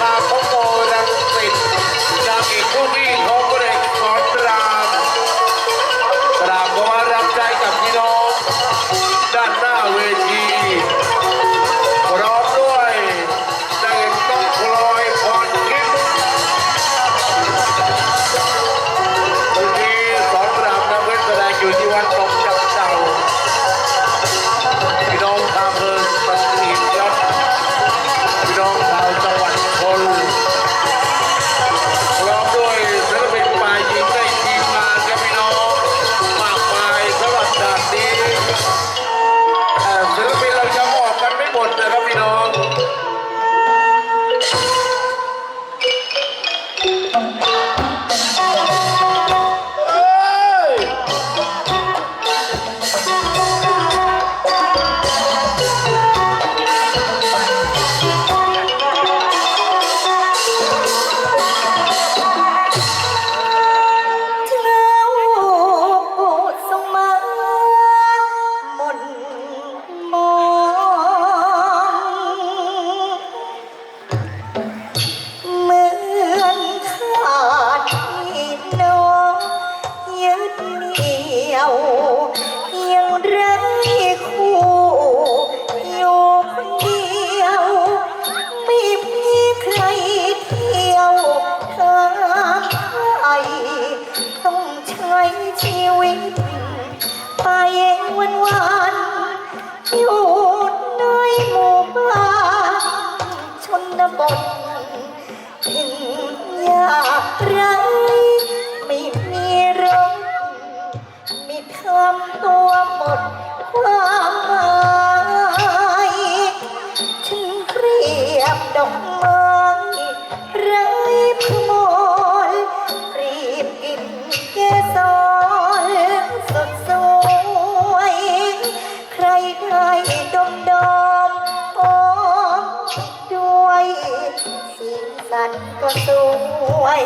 พาพโน ก็สวย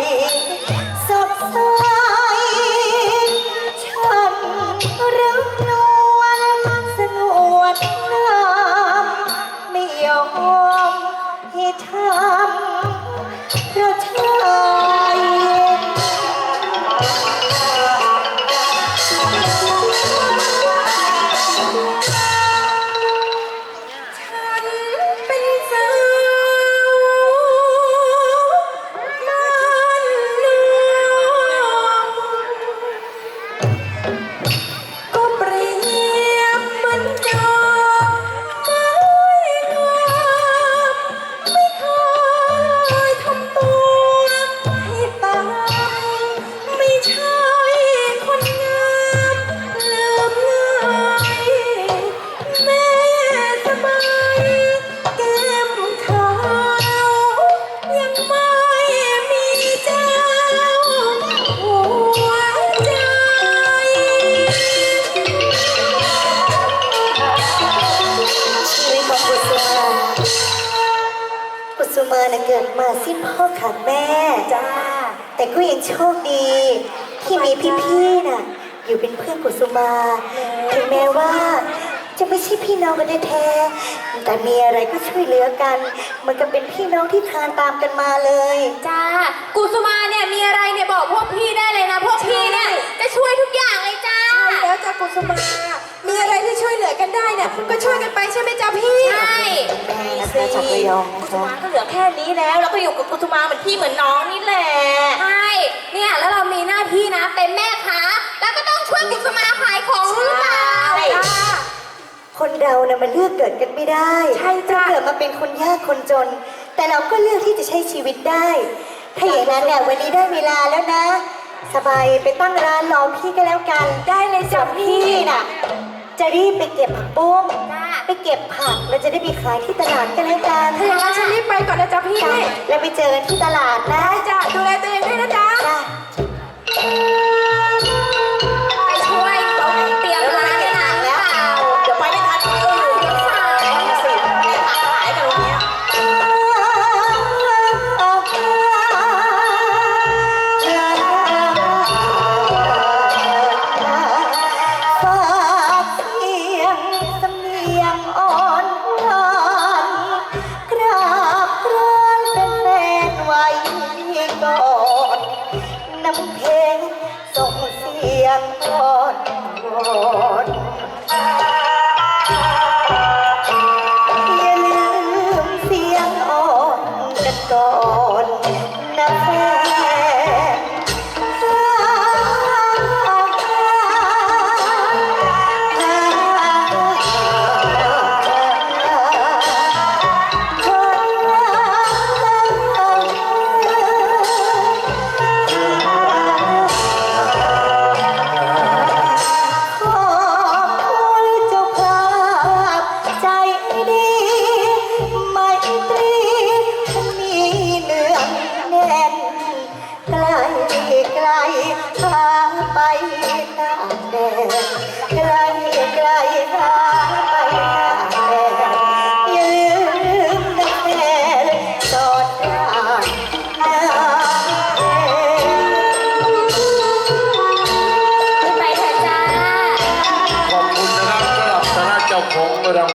สุมาน่ะเกิดมาสิ้นพ่อขาดแม่ จ้า แต่ก็ยังโชคดี ที่มีพี่ๆน่ะ อยู่เป็นเพื่อนกุสุมา ถึงแม้ว่า จะไม่ใช่พี่น้องกันแท้ๆแต่มีอะไรก็ช่วยเหลือกันมันก็เป็นพี่น้องที่คลานตามกันมาเลย จ้า กุสุมาเนี่ยมีอะไรเนี่ยบอกพวกพี่ได้เลยนะ พวกพี่เนี่ยจะช่วยทุกอย่างเลยจ้า แล้วจ้ากุสุมา มีอะไรที่ช่วยเหลือกันได้เนี่ย ก็ช่วยกันไป ใช่ไหมจ๊ะพี่ใช่แม่นะคะจากระยองกุนะสุคะมาก็เหลือแค่นี้แล้ว แล้วก็อยู่กับกุสุมาเหมือนพี่เหมือนน้องนี่แหละใช่เนี่ยแล้วเรามีหน้าที่นะเป็นแม่ค้าแล้วก็ต้องช่วยกุสุมาขายของหรือเปล่าคนเราเนี่ยมันเลือกเกิดกันไม่ได้ใช่จ้ะเกิดมาเป็นคนยากคนจน แต่เราก็เลือกที่จะใช้ชีวิตได้ ถ้าอย่างนั้นเนี่ยวันนี้ได้เวลาแล้วนะ สบายไปตั้งร้านรอพี่ก็แล้วกัน ได้เลยจ้ะส่วนพี่น่ะ จะรีบไปเก็บผักบุ้งจ้า ไปเก็บผักแล้วจะได้ไปขายที่ตลาดกันแล้วกันถ้าอย่างนั้นฉันรีบไปก่อนนะจ๊ะพี่จ้ะแล้วไปเจอกันที่ตลาดนะได้จ้ะดูแลตัวเองด้วยนะจ๊ะ จ้ะ เพลงส่งเสียงก่อน ที่ไกลทางไปต่างแดนไกลไกลทาง